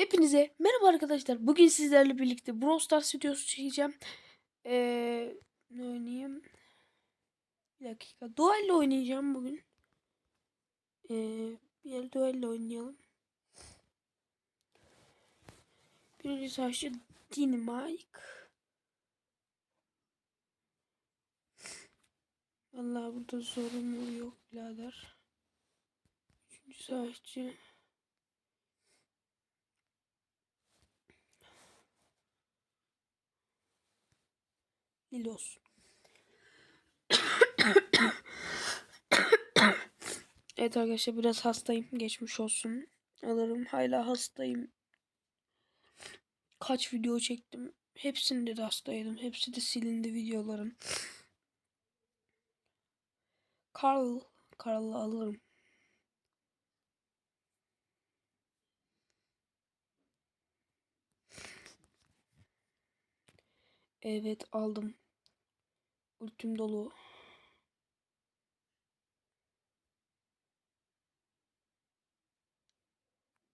Hepinize merhaba arkadaşlar. Bugün sizlerle birlikte Brawl Stars videosu çekeceğim. Ee, ne oynayayım? Bir dakika. Duello oynayacağım bugün. Ee, bir el duello oynayalım. Birinci savaşçı Dynamite. Vallahi burada sorun yok birader. Üçüncü savaşçı. Lilos. evet arkadaşlar biraz hastayım. Geçmiş olsun. Alırım. Hala hastayım. Kaç video çektim. Hepsinde de hastaydım. Hepsi de silindi videoların. Carl. Carl'ı alırım. Evet aldım. Ultim dolu.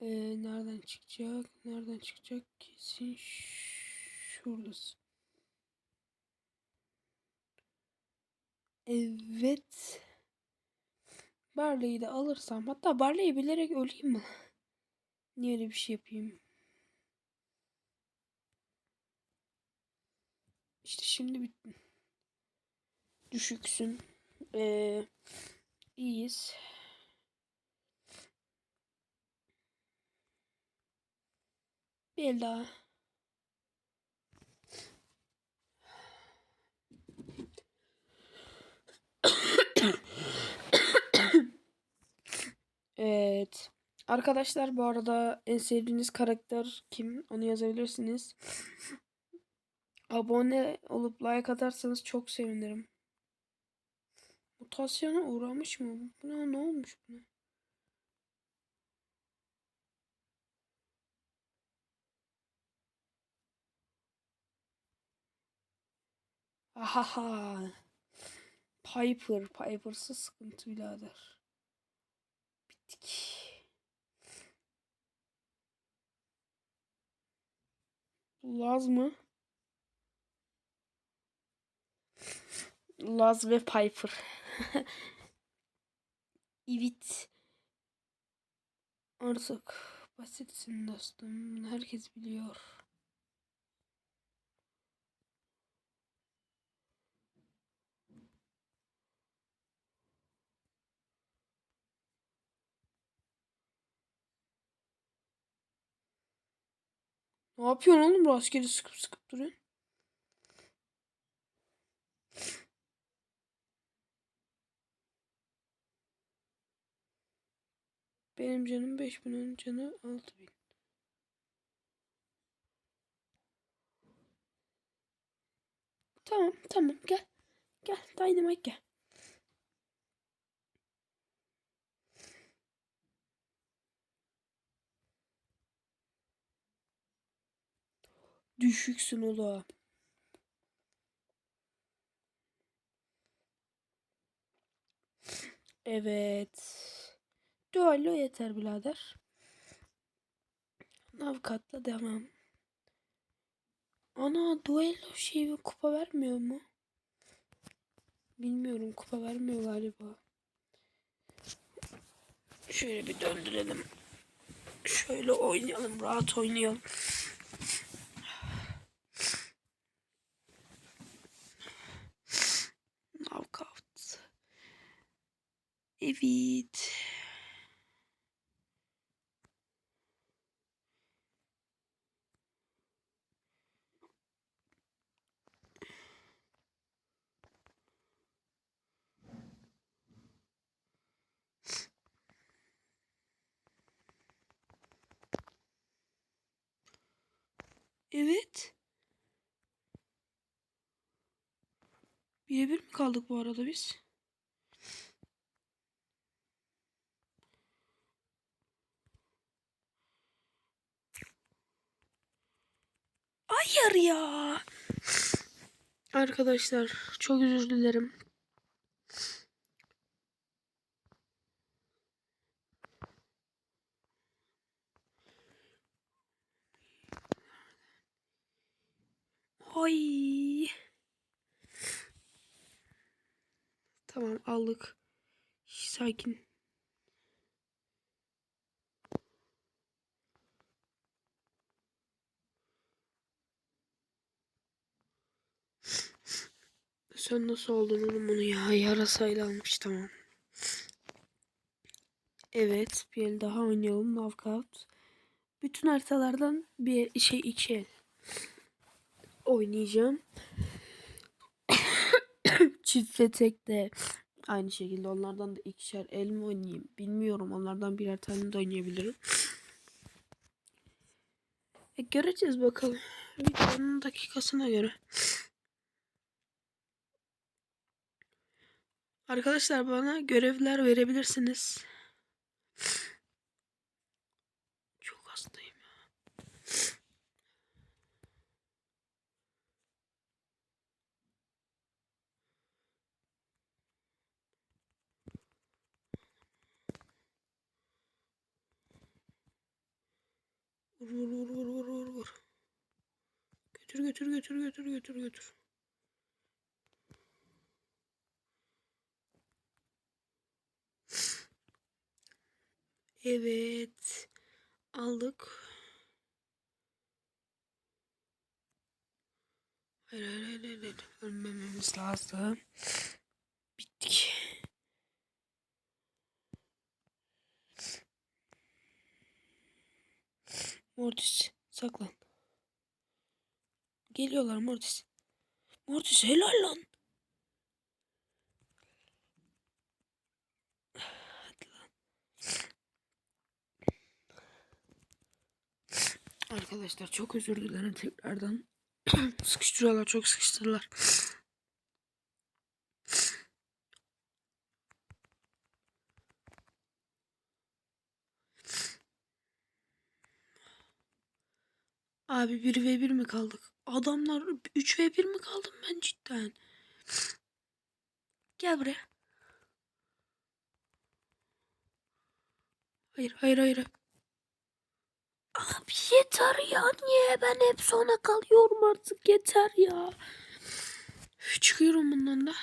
Ee, nereden çıkacak? Nereden çıkacak? Kesin şuradasın. Evet. Barley'i de alırsam. Hatta Barley'i bilerek öleyim mi? Niye öyle bir şey yapayım? İşte şimdi bitti. Düşüksün. Ee, iyiyiz. Bir el daha. evet. Arkadaşlar bu arada en sevdiğiniz karakter kim? Onu yazabilirsiniz. Abone olup like atarsanız çok sevinirim. Mutasyona uğramış mı? Buna ne olmuş buna? Ahaha. Piper. Piper'sı sıkıntı birader. Bittik. Laz mı? Laz ve Piper. evet. Artık basitsin dostum. Herkes biliyor. Ne yapıyorsun oğlum rastgele sıkıp sıkıp duruyorsun? Benim canım 5000 onun canı 6000. Tamam tamam gel. Gel Dynamite gel. Düşüksün ola. Evet. Duello yeter birader. Avukatla devam. Ana duello şey kupa vermiyor mu? Bilmiyorum kupa vermiyor galiba. Şöyle bir döndürelim. Şöyle oynayalım. Rahat oynayalım. Knockout. Evet. Evet. Birebir mi kaldık bu arada biz? Hayır ya. Arkadaşlar çok özür dilerim. Ay. Tamam aldık. Sakin. Sen nasıl aldın oğlum bunu ya? Yarasayla almış tamam. Evet bir el daha oynayalım. Knockout. Bütün haritalardan bir şey iki el oynayacağım. Çift ve tek de aynı şekilde onlardan da ikişer el mi oynayayım bilmiyorum. Onlardan birer tane de oynayabilirim. E, göreceğiz bakalım. Videonun dakikasına göre. Arkadaşlar bana görevler verebilirsiniz. Çok hastayım ya. Vur vur vur vur vur vur. Götür götür götür götür götür götür. Evet. Aldık. Hayır hayır hayır. hayır. Ölmememiz lazım. Bittik. Mortis saklan. Geliyorlar Mortis. Mortis helal lan. Hadi lan. Arkadaşlar çok özür dilerim tekrardan. Sıkıştırıyorlar çok sıkıştırırlar. Abi 1v1 mi kaldık? Adamlar 3v1 mi kaldım ben cidden? Gel buraya. Hayır hayır hayır. Abi yeter ya niye ben hep sona kalıyorum artık yeter ya. Çıkıyorum bundan da.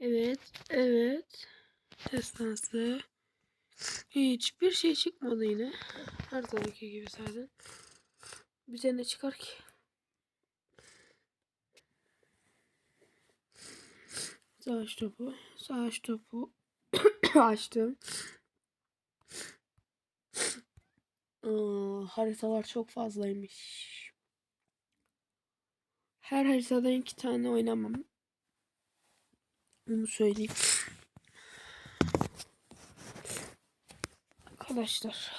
Evet evet. Destansı. Hiçbir şey çıkmadı yine. Her zamanki gibi zaten. Bize ne çıkar ki? Savaş topu. Savaş topu. Açtım. Aa, haritalar çok fazlaymış. Her haritada iki tane oynamam. Onu söyleyeyim. Arkadaşlar.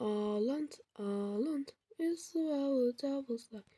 Aland, Aland is our devil's like.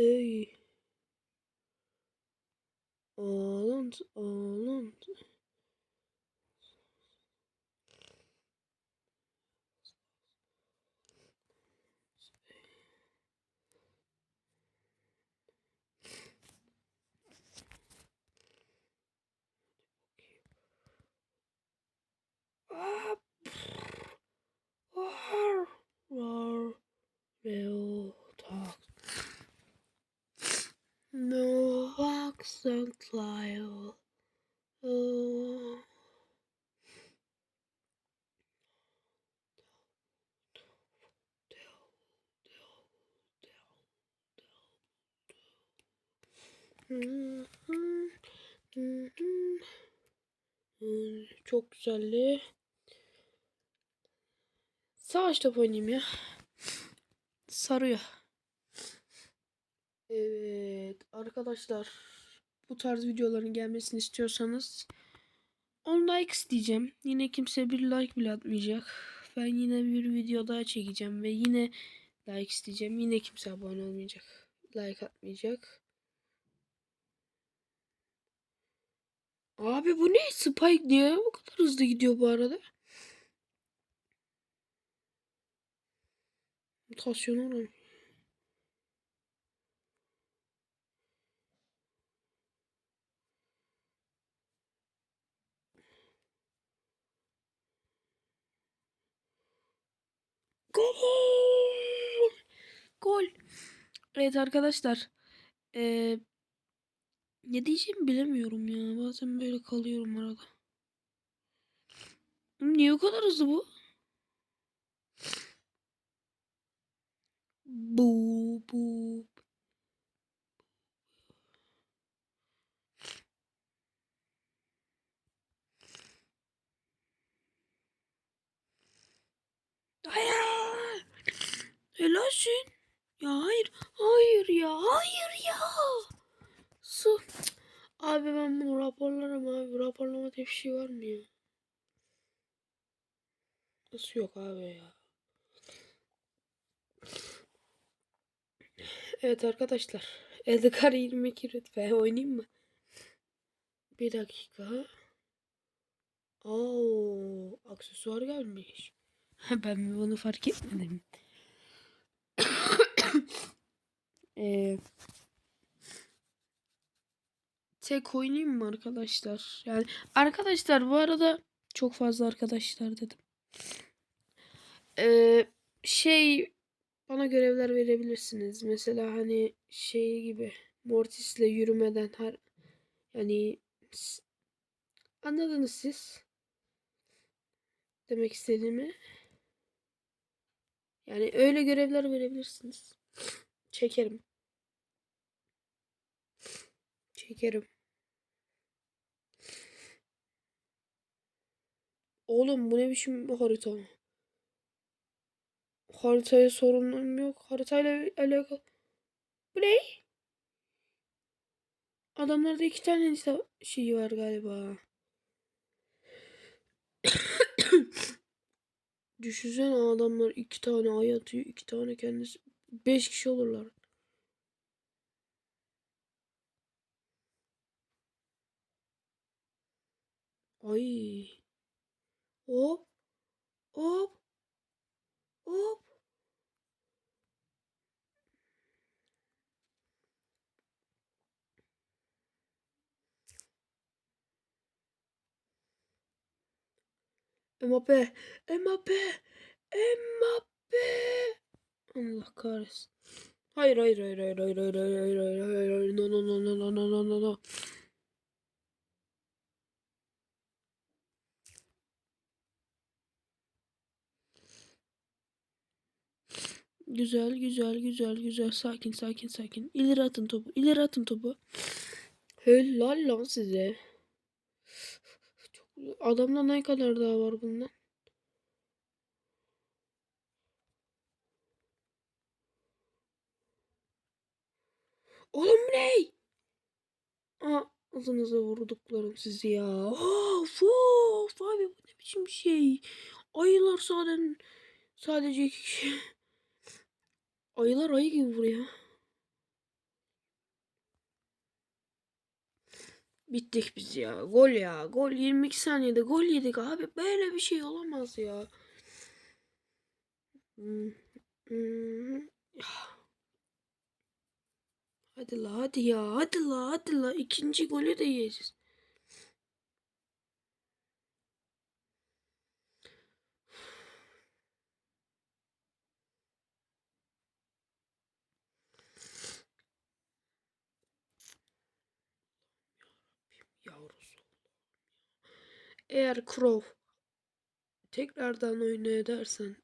Ey. Aland, Aland. Çok güzeldi. Savaş top oynayayım ya. Sarıyor. Evet arkadaşlar bu tarz videoların gelmesini istiyorsanız 10 like isteyeceğim. Yine kimse bir like bile atmayacak. Ben yine bir video daha çekeceğim ve yine like isteyeceğim. Yine kimse abone olmayacak. Like atmayacak. Abi bu ne? Spike niye bu kadar hızlı gidiyor bu arada? Mutasyon oranı. Gol! Gol. Evet arkadaşlar. Ee, ne diyeceğimi bilemiyorum ya. Bazen böyle kalıyorum arada. Niye o kadar hızlı bu? Bu bu. Hayır. Helalsin. Ya hayır. Hayır ya. Hayır ya. Su. Abi ben bunu raporlarım abi. Raporlama diye bir şey var mı ya? Nasıl yok abi ya? Evet arkadaşlar. Edgar 22 rütbe oynayayım mı? Bir dakika. Oo, aksesuar gelmiş. ben bunu fark etmedim. ee, tek oynayayım mı arkadaşlar? Yani arkadaşlar bu arada çok fazla arkadaşlar dedim. Ee, şey bana görevler verebilirsiniz. Mesela hani şey gibi Mortis'le yürümeden her yani anladınız siz demek istediğimi. Yani öyle görevler verebilirsiniz. Çekerim. Çekerim. Oğlum bu ne biçim bir harita? Haritaya sorunum yok. Haritayla alakalı. Bu ne? Adamlarda iki tane şeyi var galiba. Düşünsene adamlar iki tane ay atıyor. iki tane kendisi. Beş kişi olurlar. Ay. Hop. Hop. Hop. Mbappe. Mbappe. Mbappe. Allah kahretsin. Hayır hayır hayır hayır hayır hayır hayır hayır hayır hayır no no no no no no no no no Güzel güzel güzel güzel sakin sakin sakin ileri atın topu ileri atın topu Helal lan size. Adamda ne kadar daha var bundan Oğlum ne? Aa, ağzınıza vurduklarım sizi ya. Of of abi bu ne biçim şey. Ayılar sadece sadece iki kişi. Ayılar ayı gibi vuruyor. Bittik biz ya. Gol ya. Gol 22 saniyede gol yedik abi. Böyle bir şey olamaz ya. Hadi la hadi ya. Hadi la hadi la. İkinci golü de yiyeceğiz. Eğer Crow tekrardan oyunu edersen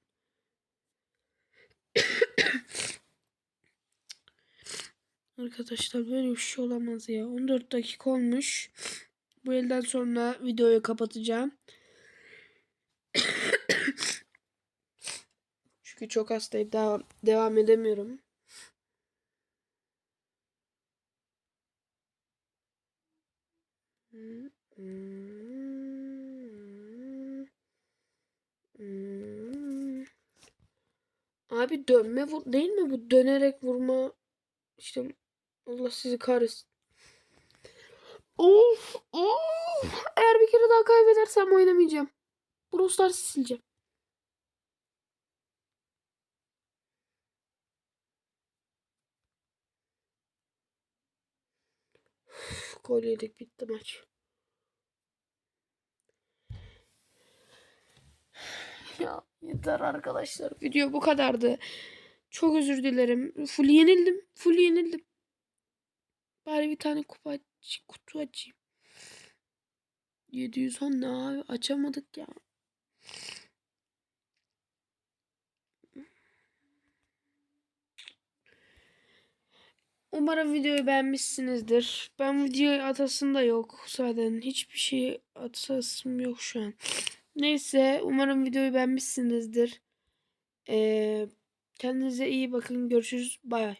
Arkadaşlar böyle bir şey olamaz ya. 14 dakika olmuş. Bu elden sonra videoyu kapatacağım. Çünkü çok hastayım. Devam, devam edemiyorum. Abi dönme vur değil mi bu dönerek vurma işte Allah sizi kahretsin. Of of. Eğer bir kere daha kaybedersem oynamayacağım. Brawl Stars'ı sileceğim. Gol yedik bitti maç. Ya yeter arkadaşlar. Video bu kadardı. Çok özür dilerim. Full yenildim. Full yenildim. Bari bir tane kupa kutu açayım. 710 ne abi? Açamadık ya. Umarım videoyu beğenmişsinizdir. Ben videoyu atasım da yok zaten. Hiçbir şey atasım yok şu an. Neyse umarım videoyu beğenmişsinizdir. Ee, kendinize iyi bakın. Görüşürüz. Bay bay.